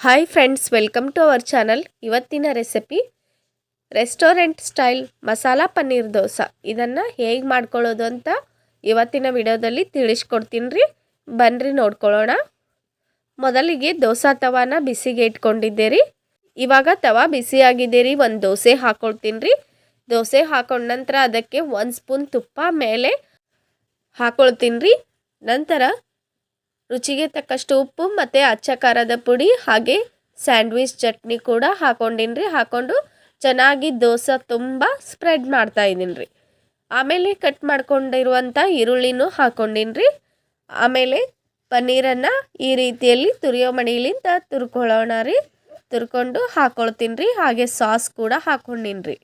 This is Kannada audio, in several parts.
Hi friends welcome to our channel ಇವತ್ತಿನ recipe restaurant style masala paneer dosa ಇದನ್ನು ಹೇಗೆ ಮಾಡ್ಕೊಳ್ಳೋದು ಅಂತ ಇವತ್ತಿನ ವಿಡಿಯೋದಲ್ಲಿ ತಿಳಿಸ್ಕೊಡ್ತೀನಿ ರೀ ಬನ್ನಿರಿ ನೋಡ್ಕೊಳ್ಳೋಣ. ಮೊದಲಿಗೆ ದೋಸೆ ತವಾನ ಬಿಸಿಗೆ ಇಟ್ಕೊಂಡಿದ್ದೆ ರೀ ಇವಾಗ ತವಾ ಬಿಸಿಯಾಗಿದೆ ರೀ ಒಂದು ದೋಸೆ ಹಾಕ್ಕೊಳ್ತೀನಿ ರೀ ದೋಸೆ ಹಾಕೊಂಡ ನಂತರ ಅದಕ್ಕೆ ಒಂದು ಸ್ಪೂನ್ ತುಪ್ಪ ಮೇಲೆ ಹಾಕ್ಕೊಳ್ತೀನಿ ರೀ ನಂತರ ರುಚಿಗೆ ತಕ್ಕಷ್ಟು ಉಪ್ಪು ಮತ್ತು ಅಚ್ಚ ಖಾರದ ಪುಡಿ ಹಾಗೆ ಸ್ಯಾಂಡ್ವಿಚ್ ಚಟ್ನಿ ಕೂಡ ಹಾಕೊಂಡಿನ್ರಿ. ರೀ ಹಾಕ್ಕೊಂಡು ಚೆನ್ನಾಗಿ ದೋಸೆ ತುಂಬ ಸ್ಪ್ರೆಡ್ ಮಾಡ್ತಾ ಇದ್ದೀನಿ ರೀ ಆಮೇಲೆ ಕಟ್ ಮಾಡ್ಕೊಂಡಿರುವಂಥ ಈರುಳ್ಳಿನೂ ಹಾಕೊಂಡಿನಿ ರೀ ಆಮೇಲೆ ಪನ್ನೀರನ್ನು ಈ ರೀತಿಯಲ್ಲಿ ತುರಿಯೋ ಮಣಿಲಿಂದ ತುರ್ಕೊಳ್ಳೋಣ ರೀ. ತುರ್ಕೊಂಡು ಹಾಕ್ಕೊಳ್ತೀನಿ ರೀ ಹಾಗೆ ಸಾಸ್ ಕೂಡ ಹಾಕೊಂಡಿನಿ ರೀ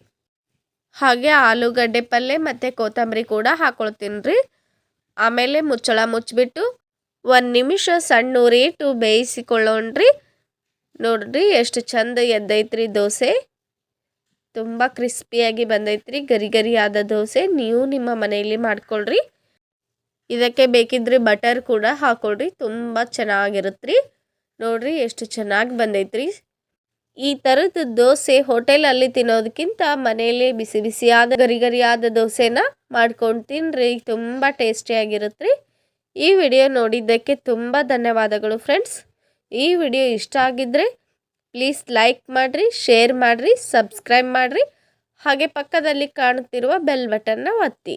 ಹಾಗೆ ಆಲೂಗಡ್ಡೆ ಪಲ್ಯ ಮತ್ತು ಕೊತ್ತಂಬರಿ ಕೂಡ ಹಾಕೊಳ್ತೀನಿ ರೀ ಆಮೇಲೆ ಮುಚ್ಚಳ ಮುಚ್ಚಿಬಿಟ್ಟು ಒಂದು ನಿಮಿಷ ಸಣ್ಣ ರೇಟು ಬೇಯಿಸಿಕೊಳ್ಳೋಣ್ರಿ. ನೋಡ್ರಿ ಎಷ್ಟು ಚಂದ ಎದ್ದೈತ್ರಿ ದೋಸೆ. ತುಂಬ ಕ್ರಿಸ್ಪಿಯಾಗಿ ಬಂದೈತ್ರಿ, ಗರಿ ಗರಿ ದೋಸೆ ನೀವು ನಿಮ್ಮ ಮನೆಯಲ್ಲಿ ಮಾಡ್ಕೊಳ್ರಿ. ಇದಕ್ಕೆ ಬೇಕಿದ್ರೆ ಬಟರ್ ಕೂಡ ಹಾಕೊಳ್ರಿ, ತುಂಬ ಚೆನ್ನಾಗಿರುತ್ತೆ ನೋಡ್ರಿ ಎಷ್ಟು ಚೆನ್ನಾಗಿ ಬಂದೈತ್ರಿ. ಈ ಥರದ ದೋಸೆ ಹೋಟೆಲಲ್ಲಿ ತಿನ್ನೋದಕ್ಕಿಂತ ಮನೆಯಲ್ಲಿ ಬಿಸಿ ಬಿಸಿಯಾದ ಗರಿ ಗರಿಯಾದ ದೋಸೆನ ಮಾಡ್ಕೊಂಡು ತಿನ್ನಿರಿ ತುಂಬ ಟೇಸ್ಟಿಯಾಗಿರುತ್ತೆ ಈ ವಿಡಿಯೋ ನೋಡಿದ್ದಕ್ಕೆ ತುಂಬ ಧನ್ಯವಾದಗಳು ಫ್ರೆಂಡ್ಸ್. ಈ ವಿಡಿಯೋ ಇಷ್ಟ ಆಗಿದ್ದರೆ ಪ್ಲೀಸ್ ಲೈಕ್ ಮಾಡಿರಿ, ಶೇರ್ ಮಾಡಿರಿ, ಸಬ್ಸ್ಕ್ರೈಬ್ ಮಾಡಿರಿ. ಹಾಗೆ ಪಕ್ಕದಲ್ಲಿ ಕಾಣುತ್ತಿರುವ ಬೆಲ್ ಬಟನ್ನ ಒತ್ತಿ.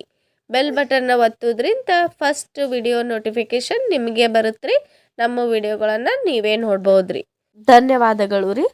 ಬೆಲ್ ಬಟನ್ನ ಒತ್ತೋದ್ರಿಂದ ಫಸ್ಟ್ ವಿಡಿಯೋ ನೋಟಿಫಿಕೇಷನ್ ನಿಮಗೆ ಬರುತ್ತೆ ನಮ್ಮ ವಿಡಿಯೋಗಳನ್ನು ನೀವೇ ನೋಡ್ಬೋದು ರೀ ಧನ್ಯವಾದಗಳು ರೀ.